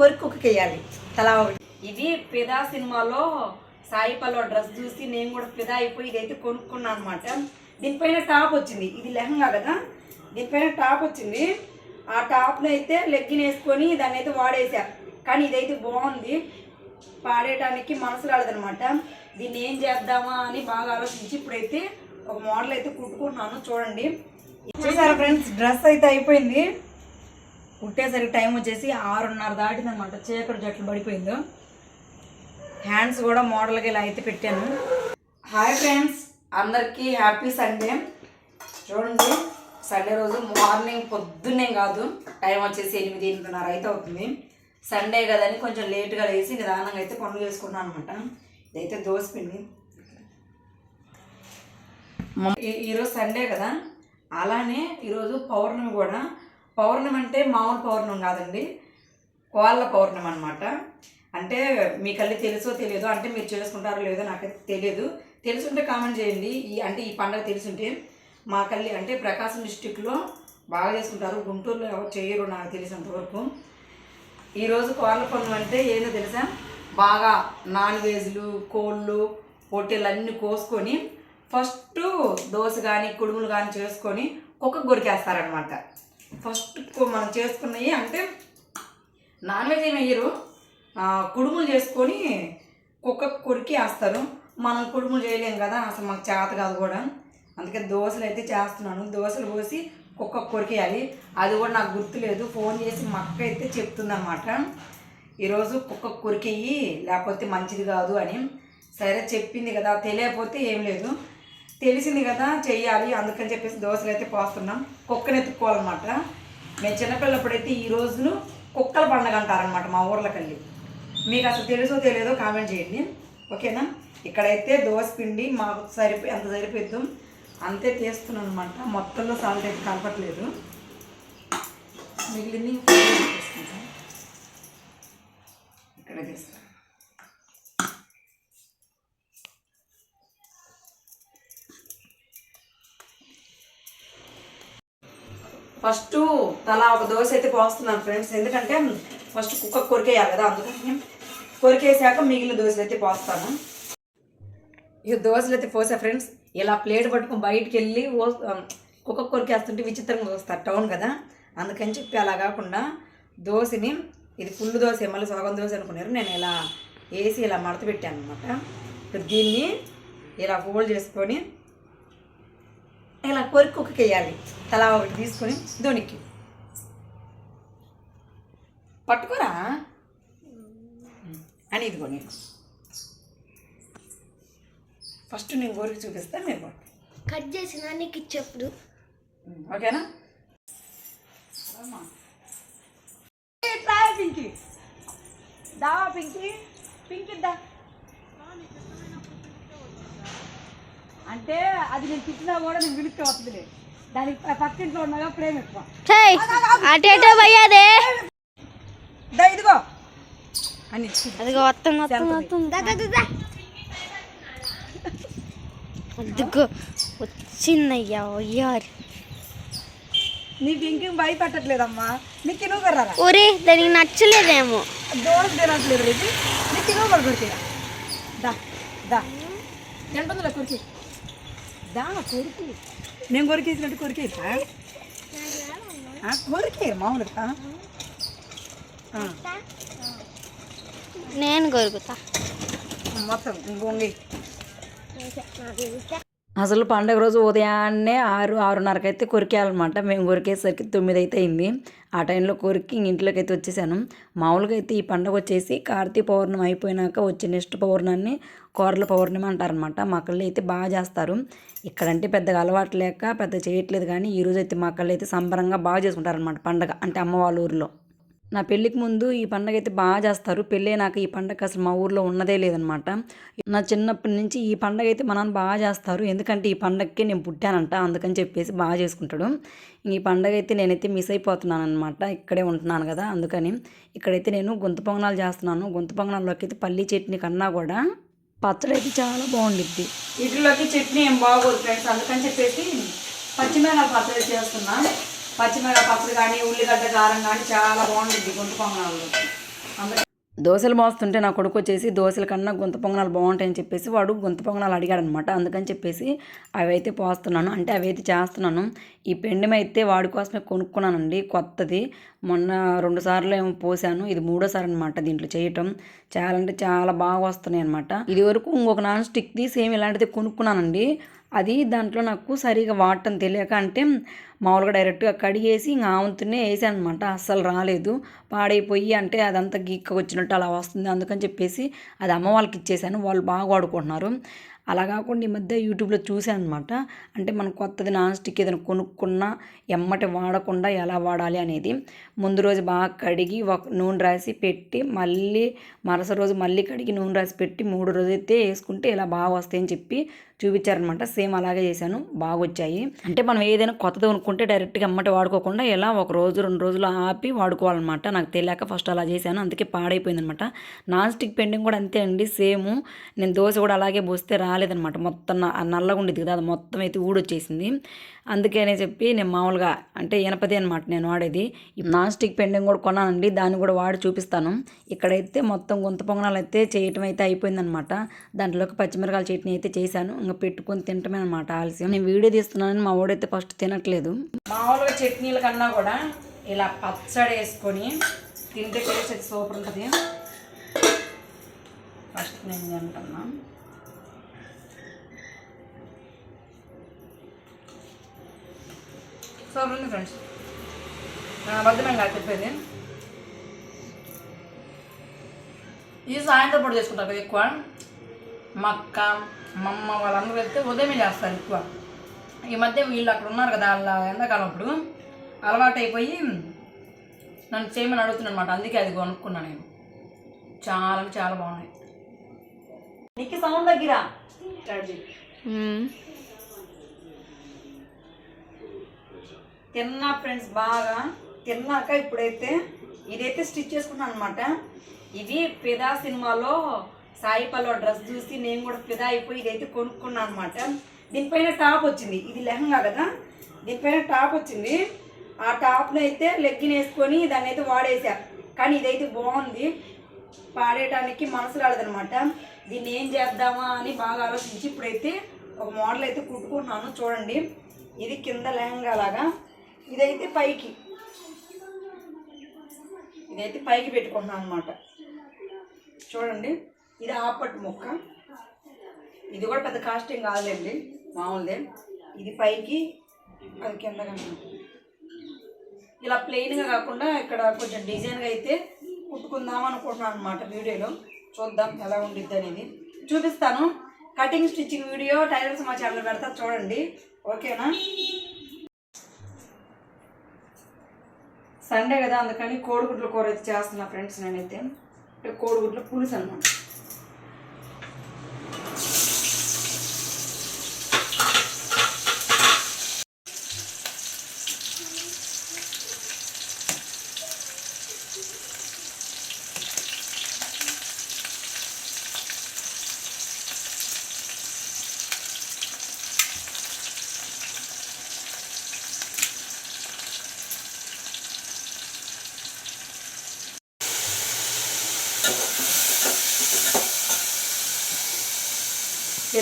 కొరికి కుక్కకేయాలి తలా ఒకటి ఇది పిదా సినిమాలో సాయి పల్లో డ్రెస్ చూసి నేను కూడా పిదా అయిపోయి ఇదైతే కొనుక్కున్నాను అనమాట దీనిపైన టాప్ వచ్చింది. ఇది లెహంగా కదా? దీనిపైన టాప్ వచ్చింది. ఆ టాప్ను అయితే లెగ్గిన్ వేసుకొని దాన్ని అయితే వాడేసా. కానీ ఇదైతే బాగుంది. పాడేయడానికి మనసు రాలేదనమాట దీన్ని ఏం చేద్దామా అని బాగా ఆలోచించి ఇప్పుడైతే ఒక మోడల్ అయితే కుట్టుకుంటున్నాను. చూడండి. చూసారా ఫ్రెండ్స్? డ్రెస్ అయితే అయిపోయింది. కుట్టేసరికి టైం వచ్చేసి ఆరున్నర దాటిందనమాట. చీకటి జట్లు పడిపోయింది. హ్యాండ్స్ కూడా మోడల్గా ఇలా అయితే పెట్టాను. హాయ్ ఫ్రెండ్స్ అందరికీ హ్యాపీ సండే. చూడండి సండే రోజు మార్నింగ్ పొద్దున్నే కాదు టైం వచ్చేసి ఎనిమిది ఎనిమిదిన్నర అయితే అవుతుంది. సండే కదని కొంచెం లేట్గా లేచి నిదానంగా అయితే పనులు చేసుకున్నాను అనమాట ఇదైతే దోశ ఈరోజు సండే కదా. అలానే ఈరోజు పౌర్ణమి కూడా పౌర్ణమి అంటే మామూలు పౌర్ణం కాదండి. కోళ్ళ పౌర్ణం అనమాట అంటే మీకల్లి తెలుసో తెలియదో అంటే మీరు చేసుకుంటారో లేదో నాకైతే తెలియదు. తెలుసుంటే కామెంట్ చేయండి. ఈ అంటే ఈ పండుగ తెలుసుంటే మా కల్లి అంటే ప్రకాశం డిస్టిక్లో బాగా చేసుకుంటారు. గుంటూరులో ఎవరు చేయరు నాకు తెలిసినంతవరకు ఈరోజు కోళ్ళ పనులు అంటే ఏందో తెలుసా? బాగా నాన్ వెజ్లు కోళ్ళు పొట్టెలు అన్నీ కోసుకొని ఫస్ట్ దోశ కానీ కుడుములు కానీ చేసుకొని కుక్క గురికేస్తారనమాట ఫస్ట్ మనం చేసుకున్నవి అంటే నాన్ వెజ్ ఏమి వేయరు కుడుములు చేసుకొని కుక్క కొరికి వేస్తారు. మనం కుడుములు చేయలేం కదా అసలు మాకు చేత కాదు కూడా. అందుకే దోశలు అయితే చేస్తున్నాను. దోశలు పోసి కుక్క కొరికేయాలి అది కూడా నాకు గుర్తులేదు. ఫోన్ చేసి మా అక్క అయితే చెప్తుందన్నమాట. ఈరోజు కుక్క కొరికేయి లేకపోతే మంచిది కాదు అని. సరే చెప్పింది కదా. తెలియకపోతే ఏం లేదు. తెలిసింది కదా చెయ్యాలి అందుకని చెప్పేసి దోశలు అయితే పోస్తున్నాం. కుక్కని ఎత్తుక్కోవాలన్నమాట. మేము చిన్నపిల్లప్పుడైతే ఈ రోజును కుక్కల పండగ అంటారనమాట మా ఊర్లకెళ్ళి. మీకు అసలు తెలుసో తెలియదో కామెంట్ చేయండి. ఓకేనా? ఇక్కడైతే దోశ పిండి మాకు సరిపోయి అంత సరిపోద్దాం అంతే తీస్తున్నాను అనమాట మొత్తంలో సాల్ట్ అయితే కలపట్లేదు. మిగిలింది ఇక్కడ తీస్తాను ఫస్ట్ తలా ఒక దోశ అయితే పోస్తున్నాను ఫ్రెండ్స్. ఎందుకంటే ఫస్ట్ కుక్క కొరికేయాలి కదా అందుకని కొరికేసాక మిగిలిన దోశలు అయితే పోస్తాను. ఇక దోశలు అయితే పోసా ఫ్రెండ్స్ ఇలా ప్లేట్ పట్టుకొని బయటికి వెళ్ళి కుక్క కొరికేస్తుంటే విచిత్రంగా వస్తారు టౌన్ కదా. అందుకని చెప్పి అలా కాకుండా దోశని ఇది ఫుల్ దోశ మళ్ళీ సగం దోశ అనుకున్నారు. నేను ఇలా వేసి ఇలా మడత పెట్టాను అనమాట ఇప్పుడు దీన్ని ఇలా ఫోల్డ్ చేసుకొని ఇలా కొరికి కుక్కకి వేయాలి తలా ఒకటి తీసుకొని దోనికి. పట్టుకోరా. అని ఇదిగో నేను ఫస్ట్ నేను కోరికి చూపిస్తాను మీరు కట్ చేసిన నీకు ఇచ్చేప్పుడు. ఓకేనా? పింకి. దా పింకి. పింకి దా. అంటే అది నేను తిట్టినా కూడా నేను పిలిస్తే వస్తుందిలే. దానికి పక్కింట్లో ఉండగా ప్రేమ ఎక్కువ. పోయాదే? ఇదిగో. అని అదిగో వస్తుంది వస్తుంది వస్తుంది అదిగో వచ్చిందయ్యా అయ్యారు నీ పింకి భయపెట్టట్లేదమ్మా? నీకు కర్రారా ఒరే దానికి నచ్చలేదేమో. దోశ తినట్లేదు రేపు. నీకు కొరికి దా దా. తింటుందిలే కొరికి దా కొరికి నేను కొరికేసినట్టు కొరికేసా కొరికే మామూలుగా. నేను కొరుకుతా మొత్తం ఇంకొంగి అసలు పండగ రోజు ఉదయాన్నే ఆరు ఆరున్నరకు అయితే కొరికేయాలన్నమాట. మేము కొరికేసరికి తొమ్మిది అయితే అయింది ఆ టైంలో కొరికి ఇంట్లోకి అయితే వచ్చేసాను. మామూలుగా అయితే ఈ పండగ వచ్చేసి కార్తీక పౌర్ణమి అయిపోయినాక వచ్చే నెక్స్ట్ పౌర్ణాన్ని కోరల పౌర్ణమి అంటారనమాట మా అయితే బాగా చేస్తారు. ఇక్కడంటే పెద్దగా అలవాటు లేక పెద్ద చేయట్లేదు కానీ ఈ రోజు అయితే మా కళ్ళు అయితే సంబరంగా బాగా చేసుకుంటారనమాట పండగ. అంటే అమ్మ వాళ్ళ ఊరిలో. నా పెళ్ళికి ముందు ఈ పండగ అయితే బాగా చేస్తారు. పెళ్ళే నాకు ఈ పండగ అసలు మా ఊర్లో ఉన్నదే లేదనమాట. నా చిన్నప్పటి నుంచి ఈ పండగ అయితే మా నాన్న బాగా చేస్తారు. ఎందుకంటే ఈ పండగకే నేను పుట్టానంట. అందుకని చెప్పేసి బాగా చేసుకుంటాడు. ఈ పండగ అయితే నేనైతే మిస్ అయిపోతున్నాను అనమాట ఇక్కడే ఉంటున్నాను కదా అందుకని ఇక్కడైతే నేను గుంత పొంగనాలు చేస్తున్నాను. గుంత పొంగనాల్లోకి అయితే పల్లీ చట్నీ కన్నా కూడా పచ్చడి అయితే చాలా బాగుండిద్ది. వీటిలోకి చట్నీ ఏం బాగోదు ఫ్రెండ్స్. అందుకని చెప్పేసి పచ్చిమిరకాయ పచ్చడి చేస్తున్నాను. పచ్చిమిరకాయ పప్పులు కానీ ఉల్లిగడ్డ కారం కానీ చాలా బాగుంటుంది గుంట పొంగనాలు దోశలు మోస్తుంటే నా కొడుకు వచ్చేసి దోశల కన్నా గుంత పొంగనాలు బాగుంటాయని చెప్పేసి వాడు గుంత పొంగనాలు అడిగాడు అనమాట అందుకని చెప్పేసి అవి అయితే పోస్తున్నాను. అంటే అవి అయితే చేస్తున్నాను. ఈ పెండెం అయితే వాడి కోసమే కొనుక్కున్నానండి. కొత్తది. మొన్న రెండు సార్లు ఏమో పోసాను. ఇది మూడోసారి అనమాట దీంట్లో చేయటం. చాలా అంటే చాలా బాగా వస్తున్నాయి అనమాట ఇది వరకు ఇంకొక నాన్ స్టిక్ది సేమ్ ఇలాంటిది కొనుక్కున్నానండి. అది దాంట్లో నాకు సరిగా వాడటం తెలియక అంటే మామూలుగా డైరెక్ట్గా కడిగేసి ఇంకా ఆవంతునే వేసాను అనమాట అస్సలు రాలేదు. పాడైపోయి అంటే అదంతా గీక్క వచ్చినట్టు అలా వస్తుంది. అందుకని చెప్పేసి అది అమ్మ వాళ్ళకి ఇచ్చేసాను. వాళ్ళు బాగా వాడుకుంటున్నారు. అలా కాకుండా ఈ మధ్య యూట్యూబ్లో చూశాను అనమాట అంటే మనం కొత్తది నాన్ స్టిక్ ఏదైనా కొనుక్కున్నా ఎమ్మటి వాడకుండా ఎలా వాడాలి అనేది. ముందు రోజు బాగా కడిగి ఒక నూనె రాసి పెట్టి మళ్ళీ మరుసటి రోజు మళ్ళీ కడిగి నూనె రాసి పెట్టి మూడు రోజు అయితే వేసుకుంటే ఇలా బాగా వస్తాయని చెప్పి చూపించారనమాట సేమ్ అలాగే చేశాను. బాగా వచ్చాయి. అంటే మనం ఏదైనా కొత్తది కొనుక్కుంటే డైరెక్ట్గా అమ్మటి వాడుకోకుండా ఇలా ఒక రోజు రెండు రోజులు ఆపి వాడుకోవాలన్నమాట. నాకు తెలియక ఫస్ట్ అలా చేశాను. అందుకే పాడైపోయింది అనమాట నాన్ స్టిక్ పెండింగ్ కూడా అంతే అండి. సేమ్. నేను దోశ కూడా అలాగే పోస్తే రాలేదనమాట మొత్తం నల్లగా ఉండేది కదా అది మొత్తం అయితే ఊడొచ్చేసింది. అందుకనే చెప్పి నేను మామూలుగా అంటే ఎనపది అనమాట నేను వాడేది. నాన్ స్టిక్ పెండింగ్ కూడా కొన్నానండి దాన్ని కూడా వాడి చూపిస్తాను. ఇక్కడైతే మొత్తం గుంత పొంగనాలు అయితే చేయటం అయితే అయిపోయిందనమాట దాంట్లోకి పచ్చిమిరకాయల చట్నీ అయితే చేశాను. ఇంకా పెట్టుకొని తింటమే అనమాట ఆలస్యం. నేను వీడియో తీస్తున్నానని మా వాడైతే ఫస్ట్ తినట్లేదు. మామూలుగా చట్నీల కన్నా కూడా ఇలా పచ్చడి వేసుకొని తింటే టేస్ట్ అయితే సూపర్ ఉంటుంది. ఫస్ట్ నేను తింటున్నాను సూపర్ ఉంది ఫ్రెండ్స్ బద్దమైన కాదు చెప్పేది ఇది సాయంత్రం పూట చేసుకుంటారు కదా ఎక్కువ. మా అక్క మా అమ్మ వాళ్ళందరూ వెళ్తే ఉదయమే చేస్తారు ఎక్కువ. ఈ మధ్య వీళ్ళు అక్కడ ఉన్నారు కదా వాళ్ళ ఎండాకాలం అప్పుడు. అలవాటు అయిపోయి నన్ను చేయమని అడుగుతున్నాను అనమాట అందుకే అది కొనుక్కున్నాను నేను. చాలా చాలా బాగున్నాయి. నీకు సౌండ్ దగ్గర? తిన్నా ఫ్రెండ్స్ బాగా తిన్నాక ఇప్పుడైతే ఇదైతే స్టిచ్ చేసుకున్నాను అనమాట ఇది పెదా సినిమాలో సాయి పల్లో డ్రెస్ చూసి నేను కూడా ఫిదా అయిపోయి ఇదైతే కొనుక్కున్నాను అనమాట దీనిపైన టాప్ వచ్చింది. ఇది లెహంగా కదా? దీనిపైన టాప్ వచ్చింది. ఆ టాప్ని అయితే లెగ్గిన్ వేసుకొని దాన్ని అయితే వాడేసా. కానీ ఇదైతే బాగుంది. పాడేయటానికి మనసు రాలేదనమాట దీన్ని ఏం చేద్దామా అని బాగా ఆలోచించి ఇప్పుడైతే ఒక మోడల్ అయితే కుట్టుకుంటున్నాను. చూడండి. ఇది కింద లెహంగా లాగా. ఇదైతే పైకి. ఇదైతే పైకి పెట్టుకుంటున్నాను అనమాట చూడండి ఇది ఆపట్టు ముక్క. ఇది కూడా పెద్ద కాస్టింగ్ కాదులేండి మామూలుదే. ఇది పైకి అది కింద ఇలా ప్లెయిన్గా కాకుండా ఇక్కడ కొంచెం డిజైన్గా అయితే కుట్టుకుందాం అనుకుంటున్నాను అనమాట వీడియోలో. చూద్దాం ఎలా ఉండిద్ది అనేది. చూపిస్తాను. కటింగ్ స్టిచ్చింగ్ వీడియో టైలర్స్ మా ఛానల్ పెడతా చూడండి. ఓకేనా? సండే కదా అందుకని కోడిగుడ్ల కూర అయితే చేస్తున్నా ఫ్రెండ్స్ నేనైతే. అంటే కోడిగుడ్ల పులుసు అనమాట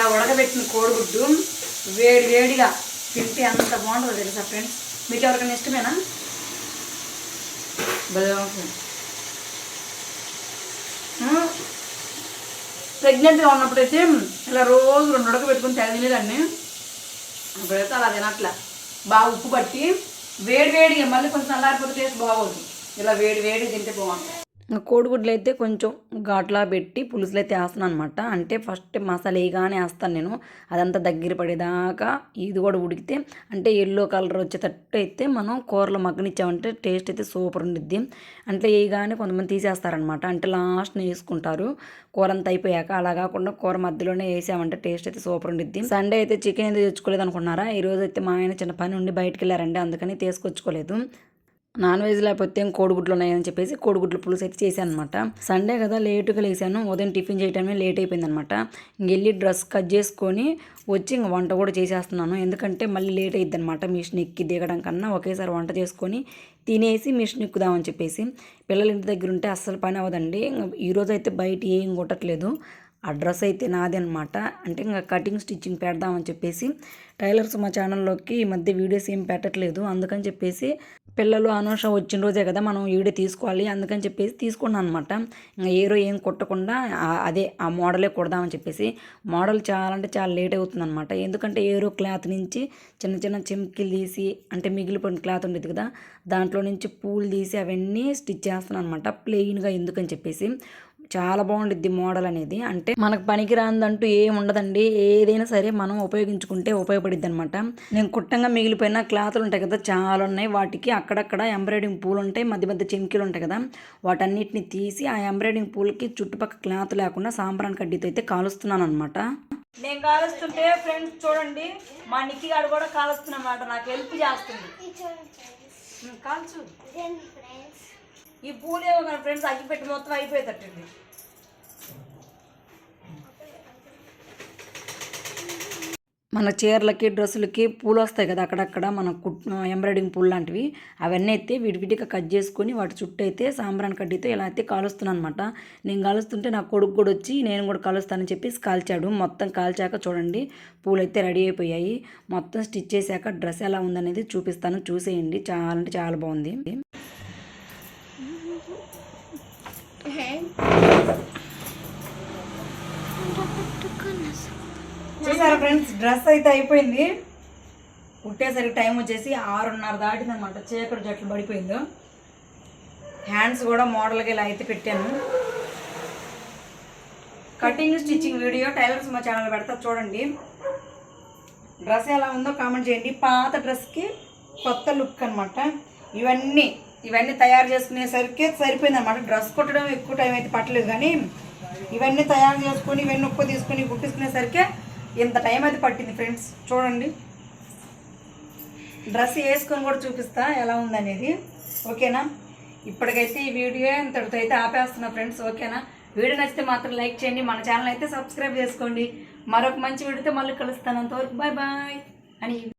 ఇలా ఉడకబెట్టిన కోడిగుడ్డు వేడి వేడిగా తింటే అంత బాగుంటుందో తెలుసా ఫ్రెండ్స్ మీకు ఎవరికైనా ఇష్టమేనా? భలే ప్రెగ్నెంట్గా ఉన్నప్పుడైతే ఇలా రోజు రెండు ఉడకబెట్టుకుని తెగ అప్పుడైతే ఇప్పుడైతే అలా తినట్లే. బాగా ఉప్పు పట్టి వేడి వేడిగా మళ్ళీ కొంచెం అల్లారిపోతే టేస్ట్ బాగోదు. ఇలా వేడి వేడి తింటే బాగుంటుంది. కోడిగుడ్లు అయితే కొంచెం ఘాట్లా పెట్టి పులుసులు అయితే వేస్తాను అనమాట అంటే ఫస్ట్ మసాలా వేయగానే వేస్తాను నేను. అదంతా దగ్గర పడేదాకా ఇది కూడా ఉడికితే అంటే ఎల్లో కలర్ వచ్చేటట్టు అయితే మనం కూరలో మగ్గనిచ్చామంటే టేస్ట్ అయితే సూపర్ ఉండిద్ది. అంటే వేయగానే కొంతమంది తీసేస్తారనమాట. అంటే లాస్ట్ని వేసుకుంటారు. కూర అంతా అయిపోయాక అలా కాకుండా కూర మధ్యలోనే వేసామంటే టేస్ట్ అయితే సూపర్ ఉండిద్ది. సండే అయితే చికెన్ అయితే తెచ్చుకోలేదు అనుకున్నారా? ఈ అయితే మా ఆయన చిన్న పని ఉండి బయటకు వెళ్ళారండి. అందుకని తీసుకొచ్చుకోలేదు. నాన్ వెజ్ లేకపోతే ఏం కోడిగుడ్లు ఉన్నాయని చెప్పేసి కోడిగుడ్ల పులుసు అయితే చేశాను అనమాట సండే కదా లేటుగా లేసాను ఉదయం టిఫిన్ చేయడమే లేట్ అయిపోయింది అనమాట ఇంకెళ్ళి డ్రెస్ కట్ చేసుకొని వచ్చి ఇంక వంట కూడా చేసేస్తున్నాను. ఎందుకంటే మళ్ళీ లేట్ అయిద్ది అనమాట మిషన్ ఎక్కి దిగడం కన్నా ఒకేసారి వంట చేసుకొని తినేసి మిషన్ ఎక్కుదామని చెప్పేసి. పిల్లలు ఇంటి దగ్గర ఉంటే అస్సలు పని అవ్వదండి. ఈరోజు అయితే బయట ఏం కొట్టట్లేదు. ఆ డ్రెస్ అయితే నాది అనమాట అంటే ఇంకా కటింగ్ స్టిచ్చింగ్ పెడదామని చెప్పేసి టైలర్స్ మా ఛానల్లోకి ఈ మధ్య వీడియోస్ ఏం పెట్టట్లేదు. అందుకని చెప్పేసి పిల్లలు అనూష వచ్చిన రోజే కదా మనం వీడియో తీసుకోవాలి. అందుకని చెప్పేసి తీసుకున్నాను అనమాట ఇంకా ఏరో ఏం కుట్టకుండా అదే ఆ మోడలే కుడదామని చెప్పేసి. మోడల్ చాలా అంటే చాలా లేట్ అవుతుంది అనమాట ఎందుకంటే ఏరో క్లాత్ నుంచి చిన్న చిన్న చెమ్కిలు తీసి అంటే మిగిలిపోయిన క్లాత్ ఉండేది కదా దాంట్లో నుంచి పూలు తీసి అవన్నీ స్టిచ్ చేస్తున్నాను అనమాట ప్లెయిన్గా ఎందుకని చెప్పేసి. చాలా బాగుండిద్ది మోడల్ అనేది. అంటే మనకు పనికి రాందంటూ ఏం ఉండదండి. ఏదైనా సరే మనం ఉపయోగించుకుంటే ఉపయోగపడిద్ది అనమాట నేను కుట్టంగా మిగిలిపోయిన క్లాతులు ఉంటాయి కదా చాలా ఉన్నాయి. వాటికి అక్కడక్కడ ఎంబ్రాయిడింగ్ పూలు ఉంటాయి. మధ్య మధ్య చెంకీలు ఉంటాయి కదా వాటన్నిటిని తీసి ఆ ఎంబ్రాయిడింగ్ పూలకి చుట్టుపక్కల క్లాత్ లేకుండా సాంబ్రాన్ కడ్డీతో అయితే కాలుస్తున్నాను అనమాట నేను కాలుస్తుంటే ఫ్రెండ్స్ చూడండి మా నిక్కి గారు కూడా కాలుస్తున్నమాట నాకు హెల్ప్ చేస్తుంది. కాల్చు. ఈ పూలేమో మన ఫ్రెండ్స్ అగ్గిపెట్టి మొత్తం అయిపోయేటట్టుంది. మన చీరలకి డ్రెస్సులకి పూలు వస్తాయి కదా అక్కడక్కడ మన కుట్ ఎంబ్రాయిడింగ్ పూలు లాంటివి అవన్నీ అయితే విడివిడిగా కట్ చేసుకొని వాటి చుట్టూ అయితే సాంబ్రాన్ కడ్డీతో ఇలా అయితే కాలుస్తున్నాను అనమాట నేను కాలుస్తుంటే నా కొడుకు కూడా వచ్చి నేను కూడా కాలుస్తానని చెప్పేసి కాల్చాడు. మొత్తం కాల్చాక చూడండి పూలు అయితే రెడీ అయిపోయాయి. మొత్తం స్టిచ్ చేశాక డ్రెస్ ఎలా ఉందనేది చూపిస్తాను. చూసేయండి. చాలా అంటే చాలా బాగుంది. చూసారా ఫ్రెండ్స్ డ్రెస్ అయితే అయిపోయింది. కుట్టేసరికి టైం వచ్చేసి ఆరున్నర దాటింది అనమాట చీకటి జట్లు పడిపోయింది. హ్యాండ్స్ కూడా మోడల్గా ఇలా అయితే పెట్టాను. కటింగ్ స్టిచ్చింగ్ వీడియో టైలర్స్ మా ఛానల్ పెడతా చూడండి. డ్రెస్ ఎలా ఉందో కామెంట్ చేయండి. పాత డ్రెస్కి కొత్త లుక్ అనమాట. ఇవన్నీ ఇవన్నీ తయారు చేసుకునేసరికి సరిపోయింది అనమాట డ్రెస్ కుట్టడం ఎక్కువ టైం అయితే పట్టలేదు కానీ ఇవన్నీ తయారు చేసుకొని ఇవన్నీ ఉప్పు తీసుకొని కుట్టించుకునేసరికి ఇంత టైం అయితే పట్టింది ఫ్రెండ్స్ చూడండి. డ్రెస్ వేసుకొని కూడా చూపిస్తా ఎలా ఉందనేది. ఓకేనా? ఇప్పటికైతే ఈ వీడియో ఇంతటితో అయితే ఆపేస్తున్నా ఫ్రెండ్స్ ఓకేనా? వీడియో నచ్చితే మాత్రం లైక్ చేయండి. మన ఛానల్ అయితే సబ్స్క్రైబ్ చేసుకోండి. మరొక మంచి వీడియోతో మళ్ళీ కలుస్తాను. అంతవరకు బాయ్ బాయ్ అని